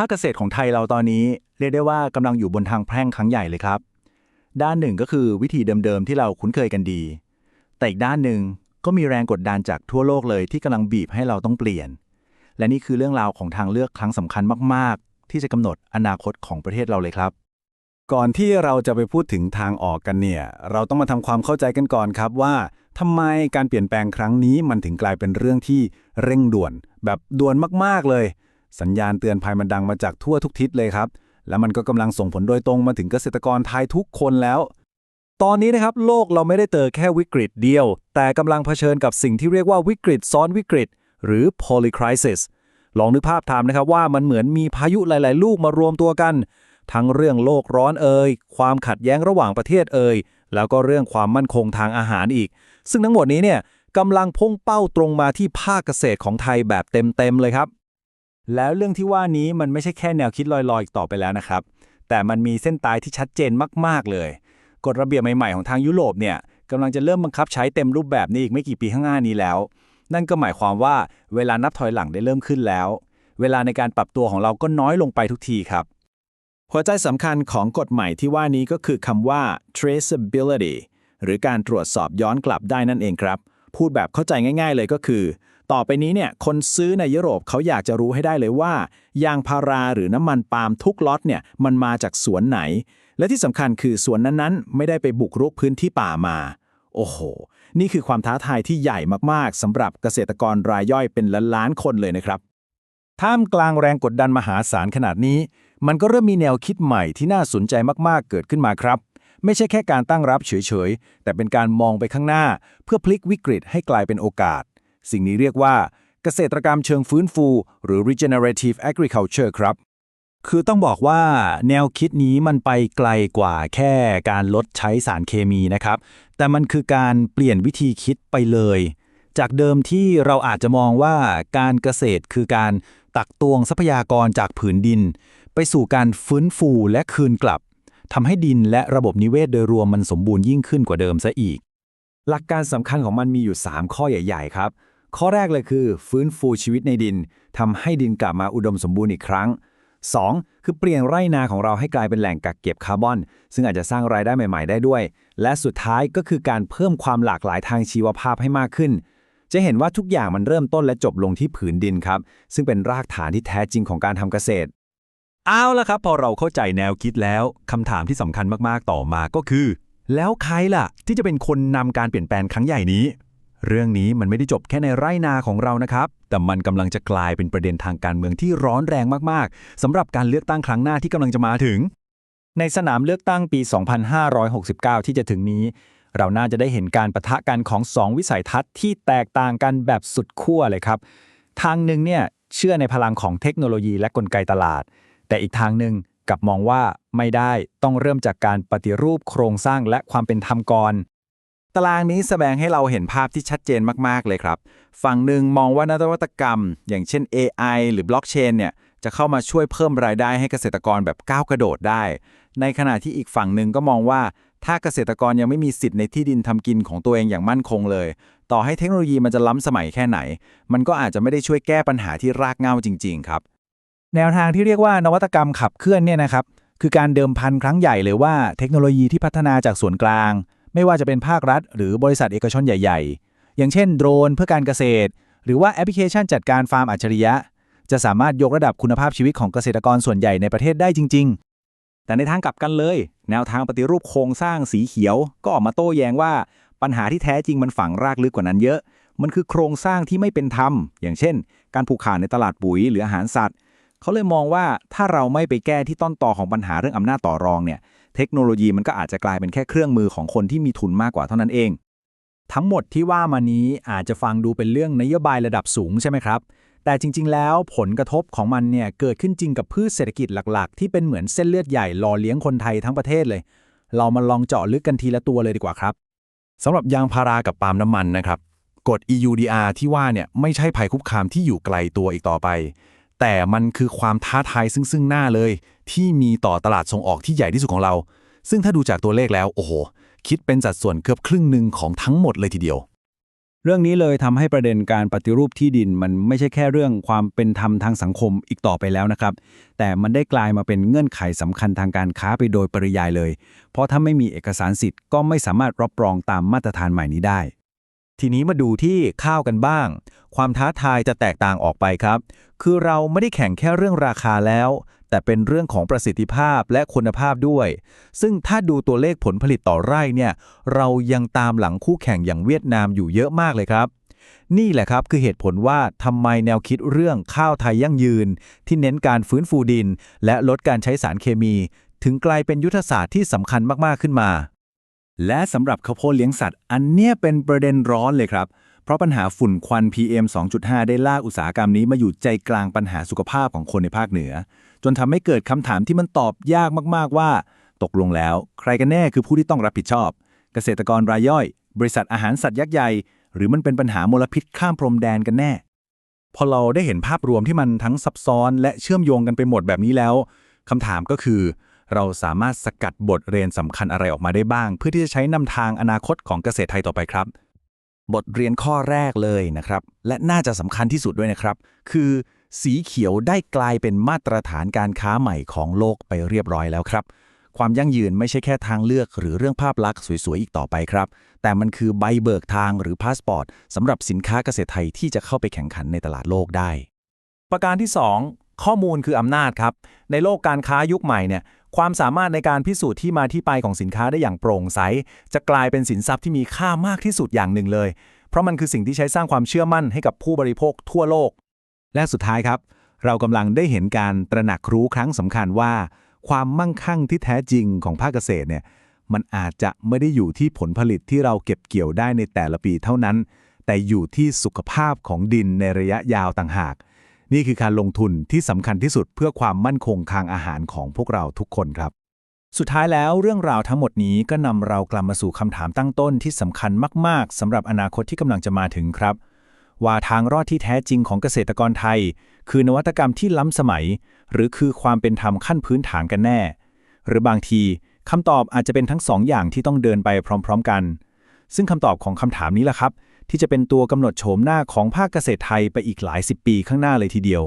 ภาคเกษตรของไทยเราตอนนี้เรียกได้ว่ากำลังอยู่บนทางแพร่งครั้งใหญ่เลยครับ ด้านหนึ่งก็คือวิธีเดิมๆที่เราคุ้นเคยกันดี แต่อีกด้านหนึ่งก็มีแรงกดดันจากทั่วโลกเลยที่กำลังบีบให้เราต้องเปลี่ยน และนี่คือเรื่องราวของทางเลือกครั้งสำคัญมาก ๆ ที่จะกำหนดอนาคตของประเทศเราเลยครับ ก่อนที่เราจะไปพูดถึงทางออกกันเนี่ย เราต้องมาทำความเข้าใจกันก่อนครับว่าทำไมการเปลี่ยนแปลงครั้งนี้มันถึงกลายเป็นเรื่องที่เร่งด่วน แบบด่วนมากๆเลย สัญญาณเตือนภัยมันดังมาจากทั่วทุกทิศเลยครับ แล้วมันก็กำลังส่งผลโดยตรงมาถึงเกษตรกรไทยทุกคนแล้ว ตอนนี้นะครับโลกเราไม่ได้เจอแค่วิกฤตเดียว แต่กำลังเผชิญกับสิ่งที่เรียกว่าวิกฤตซ้อนวิกฤต หรือ polycrisis ลองนึกภาพตามนะครับว่ามันเหมือนมีพายุหลาย ๆ ลูกมารวมตัวกัน ทั้งเรื่องโลกร้อนเอ่ยความขัดแย้งระหว่างประเทศเอ่ยแล้วก็เรื่องความมั่นคงทางอาหารอีก ซึ่งทั้งหมดนี้เนี่ยกำลังพุ่งเป้าตรงมาที่ภาคเกษตรของไทยแบบเต็ม ๆ เลยครับ แล้วเรื่องที่ว่านี้มันไม่ใช่แค่แนวคิดลอยๆอีกต่อไปแล้วนะครับ แต่มันมีเส้นตายที่ชัดเจนมาก ๆ เลย กฎระเบียบใหม่ ๆ ของทางยุโรปเนี่ยกำลังจะเริ่มบังคับใช้เต็มรูปแบบนี้อีกไม่กี่ปีข้างหน้านี้แล้ว นั่นก็หมายความว่าเวลานับถอยหลังได้เริ่มขึ้นแล้ว เวลาในการปรับตัวของเราก็น้อยลงไปทุกทีครับ หัวใจสำคัญของกฎใหม่ที่ว่านี้ก็คือคำว่า traceability หรือการตรวจสอบย้อนกลับได้นั่นเองครับ พูดแบบเข้าใจง่าย ๆ เลยก็คือ ต่อไปนี้เนี่ยคนซื้อในยุโรปเขาอยากจะรู้ให้ได้เลยว่า ยางพาราหรือน้ำมันปาล์มทุกล็อตเนี่ยมันมาจากสวนไหน และที่สำคัญคือสวนนั้นๆ ไม่ได้ไปบุกรุกพื้นที่ป่ามา โอ้โห นี่คือความท้าทายที่ใหญ่มากๆสำหรับเกษตรกรรายย่อยเป็นล้านๆคนเลยนะครับท่ามกลางแรงกดดันมหาศาลขนาดนี้ มันก็เริ่มมีแนวคิดใหม่ที่น่าสนใจมากๆเกิดขึ้นมาครับ ไม่ใช่แค่การตั้งรับเฉยๆ แต่เป็นการมองไปข้างหน้า เพื่อพลิกวิกฤตให้กลายเป็นโอกาส สิ่งนี้เรียกว่าเกษตรกรรมเชิงฟื้นฟู หรือ regenerative agriculture ครับ คือต้องบอกว่าแนวคิดนี้มันไปไกลกว่าแค่การลดใช้สารเคมีนะครับ แต่มันคือการเปลี่ยนวิธีคิดไปเลย จากเดิมที่เราอาจจะมองว่าการเกษตรคือการตักตวงทรัพยากรจากผืนดิน ไปสู่การฟื้นฟูและคืนกลับทำให้ดินและระบบนิเวศโดยรวมมันสมบูรณ์ยิ่งขึ้นกว่าเดิมซะอีก หลักการสำคัญของมันมีอยู่ 3 ข้อใหญ่ ๆ ครับ ข้อแรกเลยคือ ฟื้นฟูชีวิตในดินทำให้ดินกลับมาอุดมสมบูรณ์อีกครั้ง 2. คือเปลี่ยนไร่นาของเราให้กลายเป็นแหล่งกักเก็บคาร์บอน ซึ่งอาจจะสร้างรายได้ใหม่ ๆ ได้ด้วย และสุดท้ายก็คือการเพิ่มความหลากหลายทางชีวภาพให้มากขึ้น จะเห็นว่าทุกอย่างมันเริ่มต้นและจบลงที่ผืนดินครับ ซึ่งเป็นรากฐานที่แท้จริงของการทำเกษตร เอาละครับ พอเราเข้าใจแนวคิดแล้วคำถามที่สำคัญมากๆต่อมาก็คือ แล้วใครล่ะ ที่จะเป็นคนนำการเปลี่ยนแปลงครั้งใหญ่นี้ เรื่องนี้มันไม่ได้จบแค่ในไร่นาของเรานะครับ แต่มันกำลังจะกลายเป็นประเด็นทางการเมืองที่ร้อนแรงมากๆสำหรับการเลือกตั้งครั้งหน้าที่กำลังจะมาถึง ในสนามเลือกตั้งปี 2569 ที่จะถึงนี้ เราน่าจะได้เห็นการประทะกันของ 2 วิสัยทัศน์ที่แตกต่างกันแบบสุดขั้วเลยครับ ทางหนึ่งเนี่ยเชื่อในพลังของเทคโนโลยีและกลไกตลาด แต่อีกทางหนึ่งกับมองว่าไม่ได้ต้องเริ่มจากการปฏิรูปโครงสร้างและความเป็นธรรมก่อน ตารางนี้แสดงให้เราเห็นภาพที่ชัดเจนมาก ๆ เลยครับ ฝั่งหนึ่งมองว่านวัตกรรม อย่างเช่น AI หรือบล็อกเชนเนี่ยจะเข้ามาช่วยเพิ่มรายได้ให้เกษตรกรแบบก้าวกระโดดได้ ในขณะที่อีกฝั่งหนึ่งก็มองว่า ถ้าเกษตรกรยังไม่มีสิทธิ์ในที่ดินทำกินของตัวเองอย่างมั่นคงเลย ต่อให้เทคโนโลยีมันจะล้ำสมัยแค่ไหน มันก็อาจจะไม่ได้ช่วยแก้ปัญหาที่รากเหง้าจริง ๆ ครับ แนวทางที่เรียกว่านวัตกรรมขับเคลื่อนเนี่ยนะครับคือการเดิมพันครั้งใหญ่เลยว่าเทคโนโลยีที่พัฒนาจากส่วนกลาง ไม่ว่าจะเป็นภาครัฐ หรือบริษัทเอกชนใหญ่ ๆ อย่างเช่นโดรนเพื่อการเกษตร หรือว่าแอปพลิเคชันจัดการฟาร์มอัจฉริยะ จะสามารถยกระดับคุณภาพชีวิตของเกษตรกรส่วนใหญ่ในประเทศได้จริง ๆ แต่ในทางกลับกันเลย แนวทางปฏิรูปโครงสร้างสีเขียว ก็ออกมาโต้แย้งว่า ปัญหาที่แท้จริงมันฝังรากลึกกว่านั้นเยอะ มันคือโครงสร้างที่ไม่เป็นธรรม อย่างเช่น การผูกขาดในตลาดปุ๋ยหรืออาหารสัตว์ เขาเลยมองว่าถ้าเราไม่ไปแก้ที่ต้นตอของปัญหาเรื่องอำนาจต่อรองเนี่ย เทคโนโลยีมันก็อาจจะกลายเป็นแค่เครื่องมือของคนที่มีทุนมากกว่าเท่านั้นเอง ทั้งหมดที่ว่ามานี้อาจจะฟังดูเป็นเรื่องนโยบายระดับสูงใช่ไหมครับ แต่จริง ๆ แล้วผลกระทบของมันเนี่ยเกิดขึ้นจริงกับพืชเศรษฐกิจหลักๆ ที่เป็นเหมือนเส้นเลือดใหญ่หล่อเลี้ยงคนไทยทั้งประเทศเลย เรามาลองเจาะลึกกันทีละตัวเลยดีกว่าครับสำหรับยางพารากับปาล์มน้ำมันนะครับกฎ EUDR ที่ว่าเนี่ยไม่ใช่ภัยคุกคามที่อยู่ไกลตัวอีกต่อไป แต่มันคือความท้าทายซึ่งซึ่งหน้าเลย ที่มีต่อตลาดส่งออกที่ใหญ่ที่สุดของเรา ซึ่งถ้าดูจากตัวเลขแล้วโอ้โห คิดเป็นสัดส่วนเกือบครึ่งหนึ่งของทั้งหมดเลยทีเดียว เรื่องนี้เลยทำให้ประเด็นการปฏิรูปที่ดินมันไม่ใช่แค่เรื่องความเป็นธรรมทางสังคมอีกต่อไปแล้วนะครับ แต่มันได้กลายมาเป็นเงื่อนไขสำคัญทางการค้าไปโดยปริยายเลย เพราะถ้าไม่มีเอกสารสิทธิ์ก็ไม่สามารถรับรองตามมาตรฐานใหม่นี้ได้ ทีนี้มาดูที่ข้าวกันบ้าง ความท้าทายจะแตกต่างออกไปครับ คือเราไม่ได้แข่งแค่เรื่องราคาแล้ว แต่เป็นเรื่องของประสิทธิภาพและคุณภาพด้วย ซึ่งถ้าดูตัวเลขผลผลิตต่อไร่เนี่ย เรายังตามหลังคู่แข่งอย่างเวียดนามอยู่เยอะมากเลยครับ นี่แหละครับคือเหตุผลว่าทำไมแนวคิดเรื่องข้าวไทยยั่งยืน ที่เน้นการฟื้นฟูดิน และลดการใช้สารเคมี ถึงกลายเป็นยุทธศาสตร์ที่สำคัญมากๆขึ้นมา และสำหรับข้าวโพดเลี้ยงสัตว์ อันเนี้ยเป็นประเด็นร้อนเลยครับ เพราะปัญหาฝุ่นควัน PM 2.5 ได้ลากอุตสาหกรรมนี้มาอยู่ใจกลางปัญหาสุขภาพของคนในภาคเหนือ จนทำให้เกิดคำถามที่มันตอบยากมากๆว่า ตกลงแล้ว ใครกันแน่คือผู้ที่ต้องรับผิดชอบ เกษตรกรรายย่อย บริษัทอาหารสัตว์ยักษ์ใหญ่ หรือมันเป็นปัญหามลพิษข้ามพรมแดนกันแน่ พอเราได้เห็นภาพรวมที่มันทั้งซับซ้อน และเชื่อมโยงกันไปหมดแบบนี้แล้วคำถามก็คือ เราสามารถสกัดบทเรียนสำคัญอะไรออกมาได้บ้าง เพื่อที่จะใช้นำทางอนาคตของเกษตรไทยต่อไปครับ บทเรียนข้อแรกเลยนะครับ และน่าจะสำคัญที่สุดด้วยนะครับ คือ สีเขียวได้กลายเป็นมาตรฐานการค้าใหม่ของโลกไปเรียบร้อยแล้วครับ ความยั่งยืนไม่ใช่แค่ทางเลือก หรือเรื่องภาพลักษณ์สวยๆอีกต่อไปครับ แต่มันคือใบเบิกทางหรือพาสปอร์ตสำหรับสินค้าเกษตรไทยที่จะเข้าไปแข่งขันในตลาดโลกได้ ประการที่ 2ข้อมูลคืออำนาจครับ ในโลกการค้ายุคใหม่เนี่ย ความสามารถในการพิสูจน์ที่มาที่ไปของสินค้าได้อย่างโปร่งใส จะกลายเป็นสินทรัพย์ที่มีค่ามากที่สุดอย่างหนึ่งเลย เพราะมันคือสิ่งที่ใช้สร้างความเชื่อมั่นให้กับผู้บริโภคทั่วโลก และสุดท้ายครับ เรากำลังได้เห็นการตระหนักรู้ครั้งสำคัญว่า ความมั่งคั่งที่แท้จริงของภาคเกษตรเนี่ยมันอาจจะไม่ได้อยู่ที่ผลผลิตที่เราเก็บเกี่ยวได้ในแต่ละปีเท่านั้น แต่อยู่ที่สุขภาพของดินในระยะยาวต่างหาก นี่คือการลงทุนที่สำคัญที่สุดเพื่อความมั่นคงทางอาหารของพวกเราทุกคนครับ สุดท้ายแล้วเรื่องราวทั้งหมดนี้ก็นำเรากลับมาสู่คำถามตั้งต้นที่สำคัญมาก ๆสำหรับอนาคตที่กำลังจะมาถึงครับ ว่าทางรอดที่แท้จริงของเกษตรกรไทย คือนวัตกรรมที่ล้ำสมัย หรือคือความเป็นธรรมขั้นพื้นฐานกันแน่ หรือบางทีคำตอบอาจจะเป็นทั้งสองอย่างที่ต้องเดินไปพร้อม ๆ กัน ซึ่งคำตอบของคำถามนี้แหละครับ ที่จะเป็นตัวกำหนดโฉมหน้าของภาคเกษตรไทยไปอีกหลายสิบปีข้างหน้าเลยทีเดียว